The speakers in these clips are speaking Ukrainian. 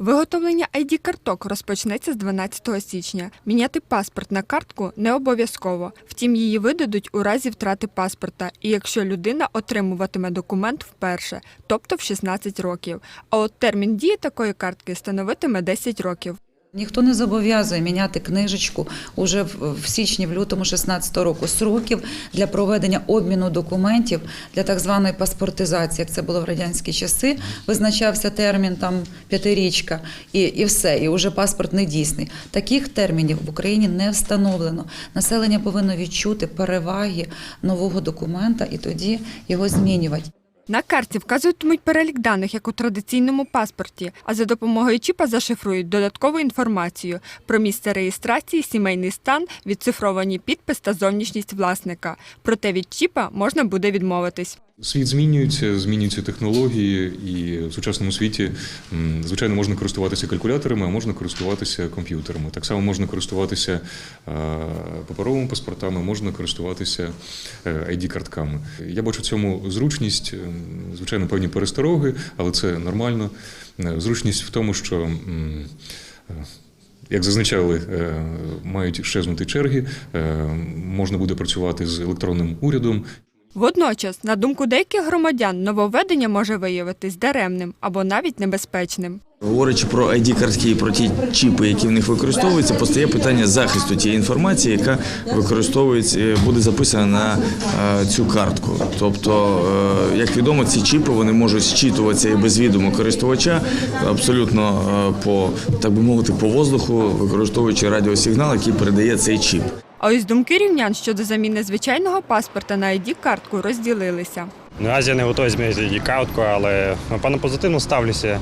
Виготовлення ID-карток розпочнеться з 12 січня. Міняти паспорт на картку не обов'язково. Втім, її видадуть у разі втрати паспорта, і якщо людина отримуватиме документ вперше, тобто в 16 років. А от термін дії такої картки становитиме 10 років. Ніхто не зобов'язує міняти книжечку уже в січні, в лютому 16 року. Сроків для проведення обміну документів для так званої паспортизації, як це було в радянські часи, визначався термін там п'ятирічка, і, і все, і вже паспорт не дійсний. Таких термінів в Україні не встановлено. Населення повинно відчути переваги нового документа і тоді його змінювати. На карті вказуватимуть перелік даних, як у традиційному паспорті, а за допомогою чіпа зашифрують додаткову інформацію про місце реєстрації, сімейний стан, відцифровані підпис та зовнішність власника. Проте від чіпа можна буде відмовитись. Світ змінюється, змінюються технології, і в сучасному світі, звичайно, можна користуватися калькуляторами, а можна користуватися комп'ютерами. Так само можна користуватися е, паперовими паспортами, можна користуватися е, ID-картками. Я бачу в цьому зручність, звичайно, певні перестороги, але це нормально. Е, Зручність в тому, що. е, як зазначали, е, мають щезнути черги, можна буде працювати з електронним урядом, Водночас, на думку деяких громадян, нововведення може виявитись даремним або навіть небезпечним. Говорячи про ID-картки і про ті чіпи, які в них використовуються, постає питання захисту тієї інформації, яка використовується, е, буде записана на е, цю картку. Тобто, е, як відомо, ці чіпи вони можуть зчитуватися і без відому користувача абсолютно е, по так би мовити, по воздуху, використовуючи радіосигнал, який передає цей чіп. А ось думки рівнян щодо заміни звичайного паспорта на ID-картку розділилися. Наразі я не готовий змінити її картку, але напевно позитивно ставлюся.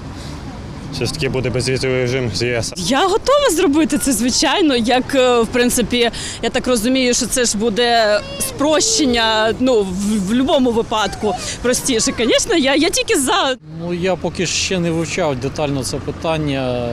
Все ж таки буде безвізовий режим з ЄС. Я готова зробити це, звичайно. Як е, в принципі, я так розумію, що це ж буде спрощення. Ну в, в будь-якому випадку простіше. Звісно, я, я тільки за. Ну я поки ще не вивчав детально це питання.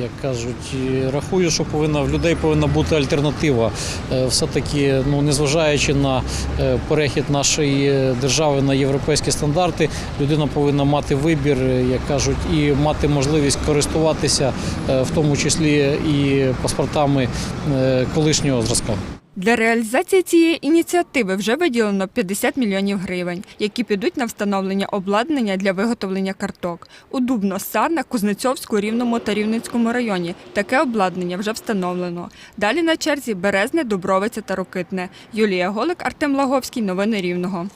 Як кажуть, рахую, що повинна в людей повинна бути альтернатива. Е, Все-таки, ну незважаючи на е, перехід нашої держави на європейські стандарти, людина повинна мати вибір, як кажуть, і мати можливість користуватися, е, в тому числі і паспортами е, колишнього зразка. Для реалізації цієї ініціативи вже виділено 50 мільйонів гривень, які підуть на встановлення обладнання для виготовлення карток. У Дубно, Сарна, Кузнецьовську, Рівному та Рівненському районі таке обладнання вже встановлено. Далі на черзі Березне, Дубровиця та Рокитне. Юлія Голик, Артем Лаговський. Новини Рівного.